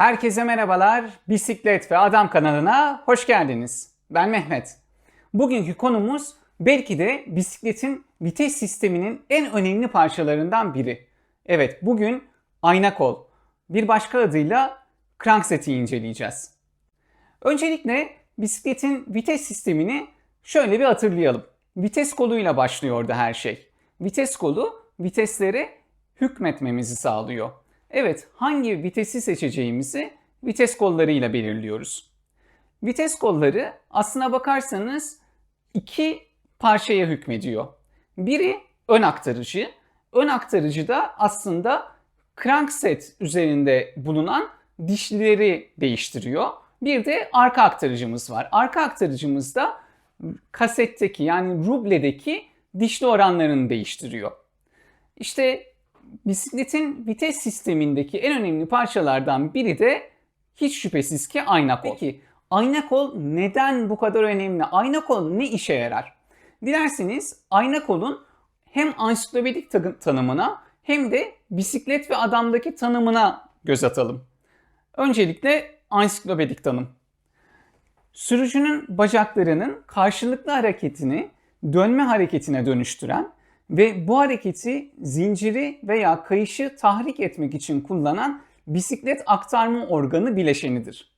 Herkese merhabalar. Bisiklet ve Adam kanalına hoş geldiniz. Ben Mehmet. Bugünkü konumuz belki de bisikletin vites sisteminin en önemli parçalarından biri. Evet, bugün ayna kol. Bir başka adıyla crankseti inceleyeceğiz. Öncelikle bisikletin vites sistemini şöyle bir hatırlayalım. Vites koluyla başlıyordu her şey. Vites kolu viteslere hükmetmemizi sağlıyor. Evet, hangi vitesi seçeceğimizi vites kollarıyla belirliyoruz. Vites kolları aslına bakarsanız iki parçaya hükmediyor. Biri ön aktarıcı. Ön aktarıcı da aslında crankset üzerinde bulunan dişlileri değiştiriyor. Bir de arka aktarıcımız var. Arka aktarıcımız da kasetteki yani rubledeki dişli oranlarını değiştiriyor. İşte bisikletin vites sistemindeki en önemli parçalardan biri de hiç şüphesiz ki ayna kol. Peki ayna kol neden bu kadar önemli? Ayna kol ne işe yarar? Dilerseniz ayna kolun hem ansiklopedik ta- tanımına hem de bisiklet ve adamdaki tanımına göz atalım. Öncelikle ansiklopedik tanım. Sürücünün bacaklarının karşılıklı hareketini dönme hareketine dönüştüren ve bu hareketi zinciri veya kayışı tahrik etmek için kullanan bisiklet aktarma organı bileşenidir.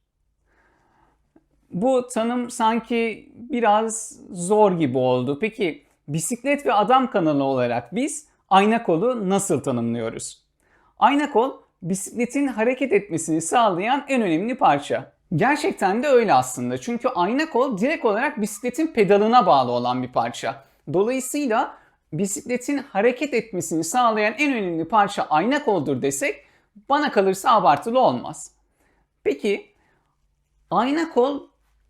Bu tanım sanki biraz zor gibi oldu. Peki bisiklet ve adam kanalı olarak biz ayna kolu nasıl tanımlıyoruz? Ayna kol bisikletin hareket etmesini sağlayan en önemli parça. Gerçekten de öyle aslında. Çünkü ayna kol direkt olarak bisikletin pedalına bağlı olan bir parça. Dolayısıyla bisikletin hareket etmesini sağlayan en önemli parça ayna koldur desek bana kalırsa abartılı olmaz. Peki ayna kol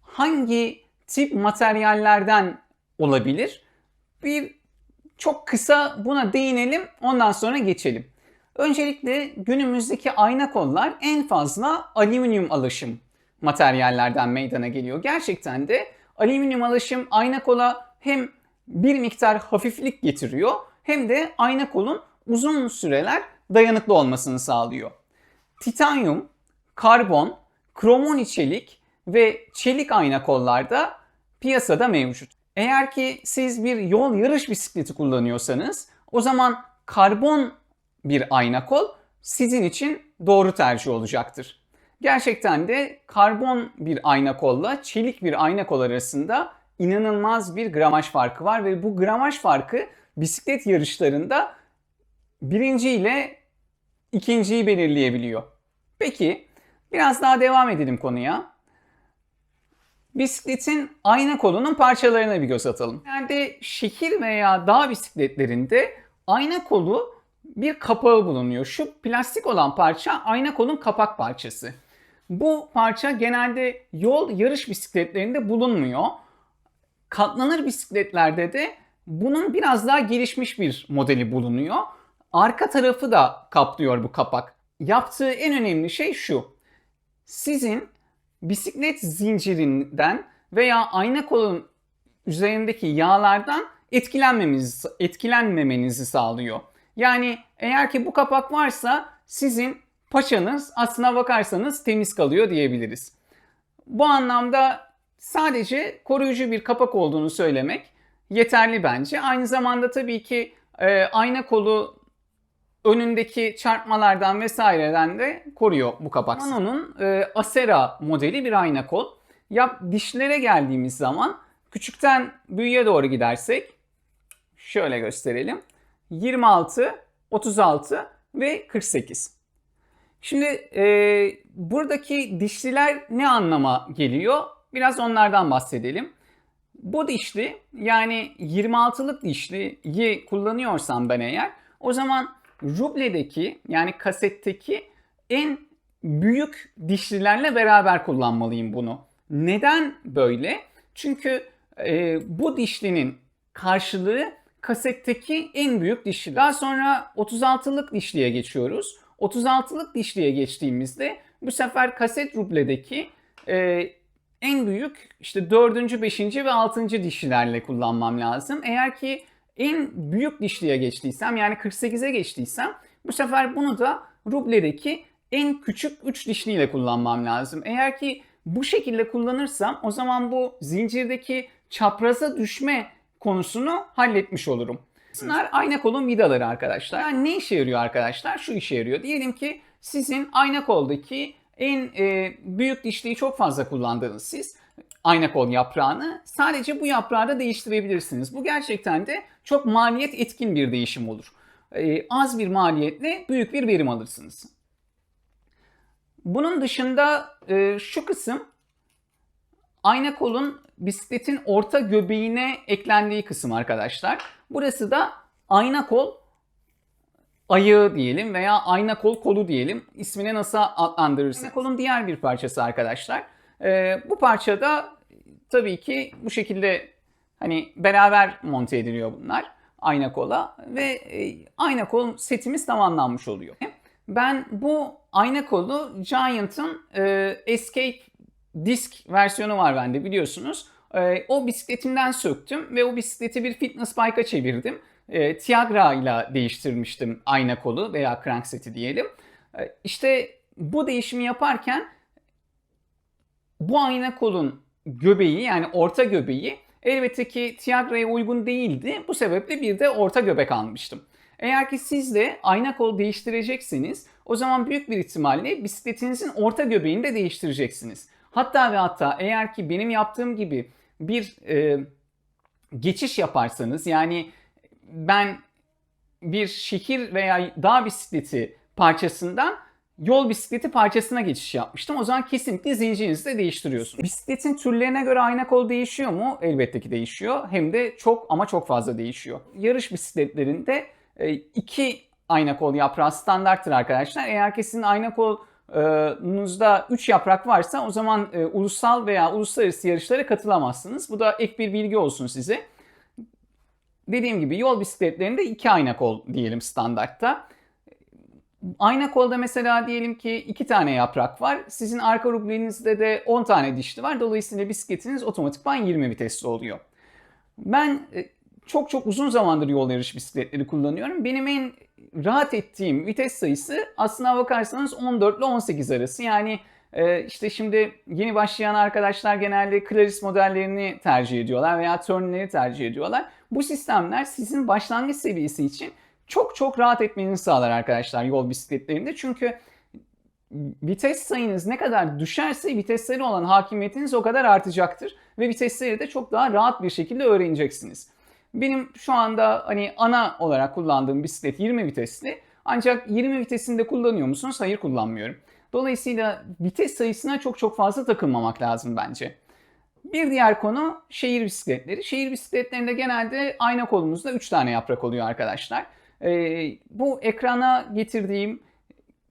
hangi tip materyallerden olabilir? Bir çok kısa buna değinelim ondan sonra geçelim. Öncelikle günümüzdeki ayna kollar en fazla alüminyum alaşım materyallerden meydana geliyor. Gerçekten de alüminyum alaşım ayna kola hem bir miktar hafiflik getiriyor hem de ayna kolun uzun süreler dayanıklı olmasını sağlıyor. Titanyum, karbon, kromoni çelik ve çelik ayna kollarda piyasada mevcut. Eğer ki siz bir yol yarış bisikleti kullanıyorsanız o zaman karbon bir ayna kol sizin için doğru tercih olacaktır. Gerçekten de karbon bir ayna kolla çelik bir ayna kol arasında inanılmaz bir gramaj farkı var ve bu gramaj farkı bisiklet yarışlarında birinci ile ikinciyi belirleyebiliyor. Peki biraz daha devam edelim konuya. Bisikletin ayna kolunun parçalarına bir göz atalım. Yani şehir veya dağ bisikletlerinde ayna kolu bir kapağı bulunuyor. Şu plastik olan parça ayna kolun kapak parçası. Bu parça genelde yol yarış bisikletlerinde bulunmuyor. Katlanır bisikletlerde de bunun biraz daha gelişmiş bir modeli bulunuyor. Arka tarafı da kaplıyor bu kapak. Yaptığı en önemli şey şu. Sizin bisiklet zincirinden veya ayna kolun üzerindeki yağlardan etkilenmemenizi, etkilenmemenizi sağlıyor. Yani eğer ki bu kapak varsa sizin paçanız aslına bakarsanız temiz kalıyor diyebiliriz. Bu anlamda sadece koruyucu bir kapak olduğunu söylemek yeterli bence. Aynı zamanda tabii ki e, ayna kolu önündeki çarpmalardan vesaireden de koruyor bu kapak. Mano'nun e, Acera modeli bir ayna kol. Yap dişlere geldiğimiz zaman küçükten büyüğe doğru gidersek şöyle gösterelim. 26, 36 ve 48. Şimdi e, buradaki dişliler ne anlama geliyor? Biraz onlardan bahsedelim. Bu dişli yani 26'lık dişliyi kullanıyorsam ben eğer o zaman rubledeki yani kasetteki en büyük dişlilerle beraber kullanmalıyım bunu. Neden böyle? Çünkü e, bu dişlinin karşılığı kasetteki en büyük dişli. Daha sonra 36'lık dişliye geçiyoruz. 36'lık dişliye geçtiğimizde bu sefer kaset rubledeki e, en büyük işte 4. 5. ve 6. dişlilerle kullanmam lazım. Eğer ki en büyük dişliye geçtiysem yani 48'e geçtiysem bu sefer bunu da rubledeki en küçük 3 dişliyle kullanmam lazım. Eğer ki bu şekilde kullanırsam o zaman bu zincirdeki çapraza düşme konusunu halletmiş olurum. Bunlar ayna kolun vidaları arkadaşlar. Yani ne işe yarıyor arkadaşlar? Şu işe yarıyor. Diyelim ki sizin ayna koldaki en e, büyük dişliği çok fazla kullandığınız siz ayna kol yaprağını sadece bu yaprağı da değiştirebilirsiniz. Bu gerçekten de çok maliyet etkin bir değişim olur. E, az bir maliyetle büyük bir verim alırsınız. Bunun dışında e, şu kısım ayna kolun bisikletin orta göbeğine eklendiği kısım arkadaşlar. Burası da ayna kol ayağı diyelim veya ayna kol kolu diyelim. İsmini nasıl adlandırırsın? Ayna kolun diğer bir parçası arkadaşlar. Ee, bu parçada tabii ki bu şekilde hani beraber monte ediliyor bunlar ayna kola ve e, ayna kol setimiz tamamlanmış oluyor. Ben bu ayna kolu Giant'ın e, Escape disk versiyonu var bende biliyorsunuz. E, o bisikletimden söktüm ve o bisikleti bir fitness bike'a çevirdim. E, Tiagra ile değiştirmiştim ayna kolu veya crankseti diyelim. E, işte bu değişimi yaparken bu ayna kolun göbeği yani orta göbeği elbette ki Tiagra'ya uygun değildi. Bu sebeple bir de orta göbek almıştım. Eğer ki siz de ayna kol değiştirecekseniz o zaman büyük bir ihtimalle bisikletinizin orta göbeğini de değiştireceksiniz. Hatta ve hatta eğer ki benim yaptığım gibi bir e, geçiş yaparsanız yani ben bir şehir veya dağ bisikleti parçasından yol bisikleti parçasına geçiş yapmıştım. O zaman kesinlikle zincirinizi de değiştiriyorsunuz. Bisikletin türlerine göre ayna kol değişiyor mu? Elbette ki değişiyor. Hem de çok ama çok fazla değişiyor. Yarış bisikletlerinde e, iki ayna kol yaprağı standarttır arkadaşlar. Eğer ki sizin ayna kolunuzda 3 yaprak varsa o zaman e, ulusal veya uluslararası yarışlara katılamazsınız. Bu da ek bir bilgi olsun size. Dediğim gibi yol bisikletlerinde iki ayna kol diyelim standartta. Ayna kolda mesela diyelim ki iki tane yaprak var. Sizin arka rublinizde de 10 tane dişli var. Dolayısıyla bisikletiniz otomatikman 20 vitesli oluyor. Ben e, çok çok uzun zamandır yol yarış bisikletleri kullanıyorum. Benim en rahat ettiğim vites sayısı aslına bakarsanız 14 ile 18 arası. Yani e, işte şimdi yeni başlayan arkadaşlar genelde Claris modellerini tercih ediyorlar veya Turn'leri tercih ediyorlar. Bu sistemler sizin başlangıç seviyesi için çok çok rahat etmenizi sağlar arkadaşlar yol bisikletlerinde. Çünkü vites sayınız ne kadar düşerse vitesleri olan hakimiyetiniz o kadar artacaktır. Ve vitesleri de çok daha rahat bir şekilde öğreneceksiniz. Benim şu anda hani ana olarak kullandığım bisiklet 20 vitesli. Ancak 20 vitesinde kullanıyor musunuz? Hayır kullanmıyorum. Dolayısıyla vites sayısına çok çok fazla takılmamak lazım bence. Bir diğer konu şehir bisikletleri. Şehir bisikletlerinde genelde ayna kolumuzda 3 tane yaprak oluyor arkadaşlar. Ee, bu ekrana getirdiğim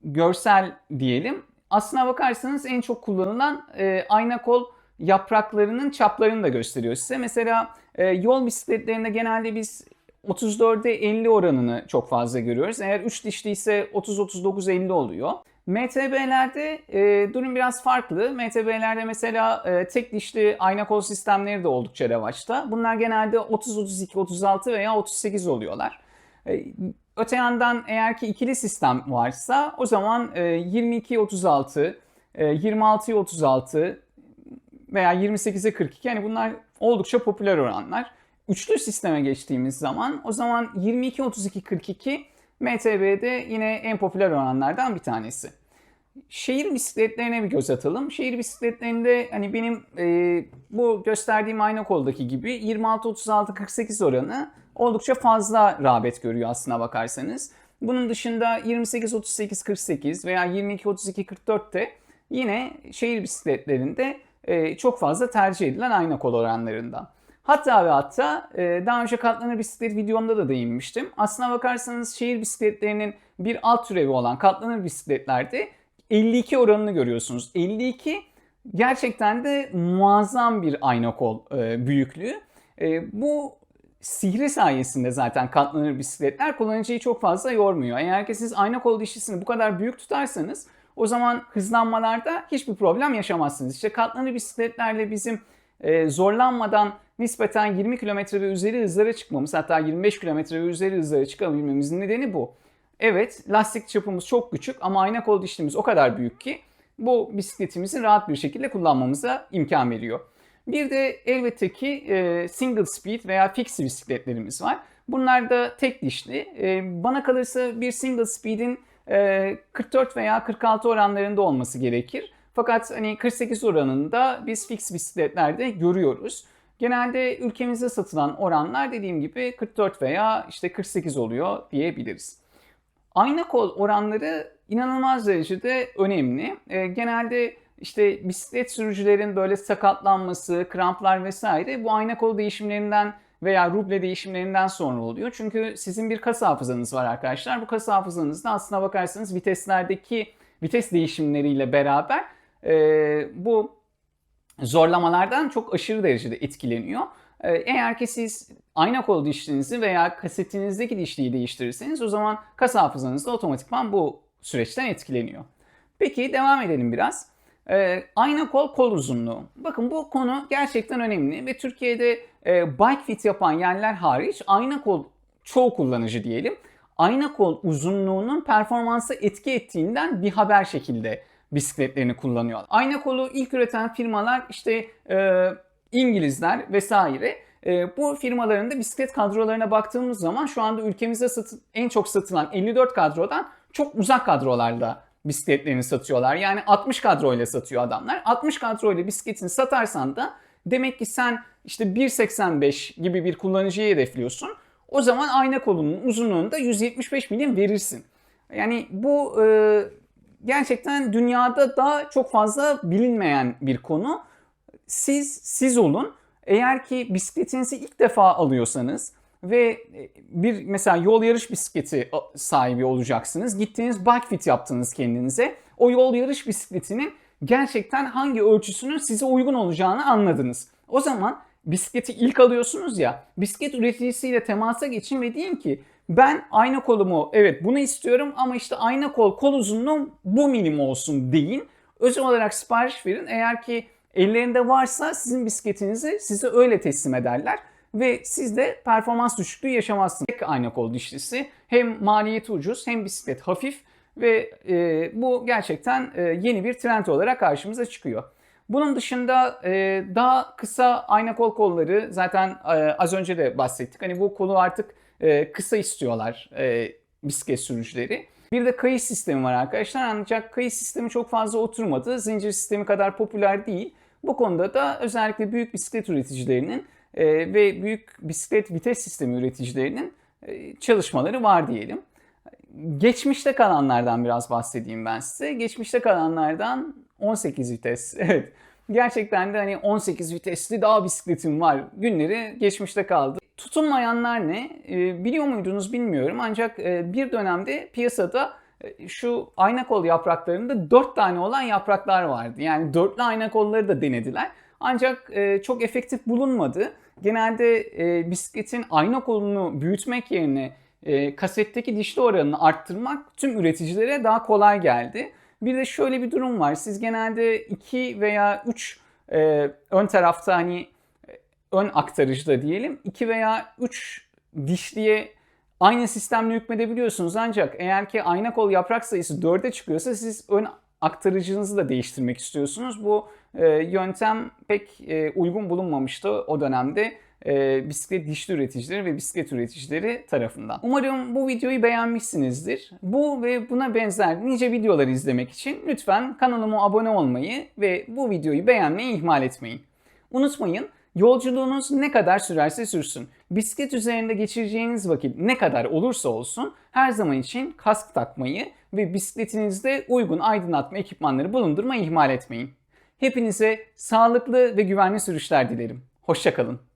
görsel diyelim. Aslına bakarsanız en çok kullanılan e, ayna kol yapraklarının çaplarını da gösteriyor size. Mesela e, yol bisikletlerinde genelde biz 34'e 50 oranını çok fazla görüyoruz. Eğer 3 dişli ise 30-39-50 oluyor. MTB'lerde e, durum biraz farklı. MTB'lerde mesela e, tek dişli ayna kol sistemleri de oldukça revaçta. Bunlar genelde 30-32-36 veya 38 oluyorlar. E, öte yandan eğer ki ikili sistem varsa o zaman e, 22-36, e, 26-36 veya 28'e 42 yani bunlar oldukça popüler oranlar. Üçlü sisteme geçtiğimiz zaman o zaman 22-32-42 MTB'de yine en popüler oranlardan bir tanesi. Şehir bisikletlerine bir göz atalım. Şehir bisikletlerinde hani benim e, bu gösterdiğim ayna koldaki gibi 26-36-48 oranı oldukça fazla rağbet görüyor aslına bakarsanız. Bunun dışında 28-38-48 veya 22-32-44 de yine şehir bisikletlerinde e, çok fazla tercih edilen ayna kol oranlarından. Hatta ve hatta e, daha önce katlanır bisiklet videomda da değinmiştim. Aslına bakarsanız şehir bisikletlerinin bir alt türevi olan katlanır bisikletlerde 52 oranını görüyorsunuz. 52 gerçekten de muazzam bir ayna kol e, büyüklüğü. E, bu sihri sayesinde zaten katlanır bisikletler kullanıcıyı çok fazla yormuyor. Eğer ki siz ayna kol dişlisini bu kadar büyük tutarsanız o zaman hızlanmalarda hiçbir problem yaşamazsınız. İşte katlanır bisikletlerle bizim e, zorlanmadan nispeten 20 km ve üzeri hızlara çıkmamız hatta 25 km ve üzeri hızlara çıkabilmemizin nedeni bu. Evet lastik çapımız çok küçük ama ayna kol dişlimiz o kadar büyük ki bu bisikletimizi rahat bir şekilde kullanmamıza imkan veriyor. Bir de elbette ki e, single speed veya fixed bisikletlerimiz var. Bunlar da tek dişli. E, bana kalırsa bir single speed'in e, 44 veya 46 oranlarında olması gerekir. Fakat hani 48 oranında biz fix bisikletlerde görüyoruz. Genelde ülkemizde satılan oranlar dediğim gibi 44 veya işte 48 oluyor diyebiliriz. Ayna kol oranları inanılmaz derecede önemli. E, genelde işte bisiklet sürücülerin böyle sakatlanması, kramplar vesaire bu ayna kol değişimlerinden veya ruble değişimlerinden sonra oluyor. Çünkü sizin bir kas hafızanız var arkadaşlar. Bu kas hafızanızda aslına bakarsanız viteslerdeki vites değişimleriyle beraber bu zorlamalardan çok aşırı derecede etkileniyor. E, eğer ki siz ayna kol dişlinizi veya kasetinizdeki dişliği değiştirirseniz o zaman kas hafızanız da otomatikman bu süreçten etkileniyor. Peki devam edelim biraz. E, ayna kol kol uzunluğu. Bakın bu konu gerçekten önemli ve Türkiye'de e, bike fit yapan yerler hariç ayna kol çoğu kullanıcı diyelim. Ayna kol uzunluğunun performansa etki ettiğinden bir haber şekilde bisikletlerini kullanıyor. Ayna kolu ilk üreten firmalar işte e, İngilizler vesaire. E, bu firmaların da bisiklet kadrolarına baktığımız zaman şu anda ülkemizde satı, en çok satılan 54 kadrodan çok uzak kadrolarda bisikletlerini satıyorlar. Yani 60 kadroyla satıyor adamlar. 60 kadroyla bisikletini satarsan da demek ki sen işte 1.85 gibi bir kullanıcıyı hedefliyorsun. O zaman ayna kolunun uzunluğunda 175 milim verirsin. Yani bu e, gerçekten dünyada da çok fazla bilinmeyen bir konu. Siz siz olun. Eğer ki bisikletinizi ilk defa alıyorsanız ve bir mesela yol yarış bisikleti sahibi olacaksınız. Gittiniz bike fit yaptınız kendinize. O yol yarış bisikletinin gerçekten hangi ölçüsünün size uygun olacağını anladınız. O zaman bisikleti ilk alıyorsunuz ya bisiklet üreticisiyle temasa geçin ve deyin ki ben ayna kolumu evet bunu istiyorum ama işte ayna kol kol uzunluğum bu milim olsun deyin. Özel olarak sipariş verin. Eğer ki ellerinde varsa sizin bisikletinizi size öyle teslim ederler ve siz de performans düşüklüğü yaşamazsınız. Tek ayna kol dişlisi hem maliyeti ucuz hem bisiklet hafif ve e, bu gerçekten e, yeni bir trend olarak karşımıza çıkıyor. Bunun dışında e, daha kısa ayna kol kolları zaten e, az önce de bahsettik. Hani bu kolu artık e, kısa istiyorlar e, bisiklet sürücüleri. Bir de kayış sistemi var arkadaşlar ancak kayış sistemi çok fazla oturmadı. Zincir sistemi kadar popüler değil. Bu konuda da özellikle büyük bisiklet üreticilerinin e, ve büyük bisiklet vites sistemi üreticilerinin e, çalışmaları var diyelim. Geçmişte kalanlardan biraz bahsedeyim ben size. Geçmişte kalanlardan 18 vites. Evet. Gerçekten de hani 18 vitesli dağ bisikletim var günleri geçmişte kaldı. Tutunmayanlar ne? E, biliyor muydunuz bilmiyorum ancak e, bir dönemde piyasada e, şu ayna kol yapraklarında 4 tane olan yapraklar vardı. Yani dörtlü ayna kolları da denediler. Ancak e, çok efektif bulunmadı. Genelde bisikletin ayna kolunu büyütmek yerine kasetteki dişli oranını arttırmak tüm üreticilere daha kolay geldi. Bir de şöyle bir durum var. Siz genelde 2 veya 3 e, ön tarafta hani ön aktarıcıda diyelim 2 veya 3 dişliye aynı sistemle hükmedebiliyorsunuz. Ancak eğer ki ayna kol yaprak sayısı 4'e çıkıyorsa siz ön aktarıcınızı da değiştirmek istiyorsunuz. Bu e, yöntem pek e, uygun bulunmamıştı o dönemde e, bisiklet dişli üreticileri ve bisiklet üreticileri tarafından. Umarım bu videoyu beğenmişsinizdir. Bu ve buna benzer nice videoları izlemek için lütfen kanalıma abone olmayı ve bu videoyu beğenmeyi ihmal etmeyin. Unutmayın Yolculuğunuz ne kadar sürerse sürsün, bisiklet üzerinde geçireceğiniz vakit ne kadar olursa olsun her zaman için kask takmayı ve bisikletinizde uygun aydınlatma ekipmanları bulundurmayı ihmal etmeyin. Hepinize sağlıklı ve güvenli sürüşler dilerim. Hoşçakalın.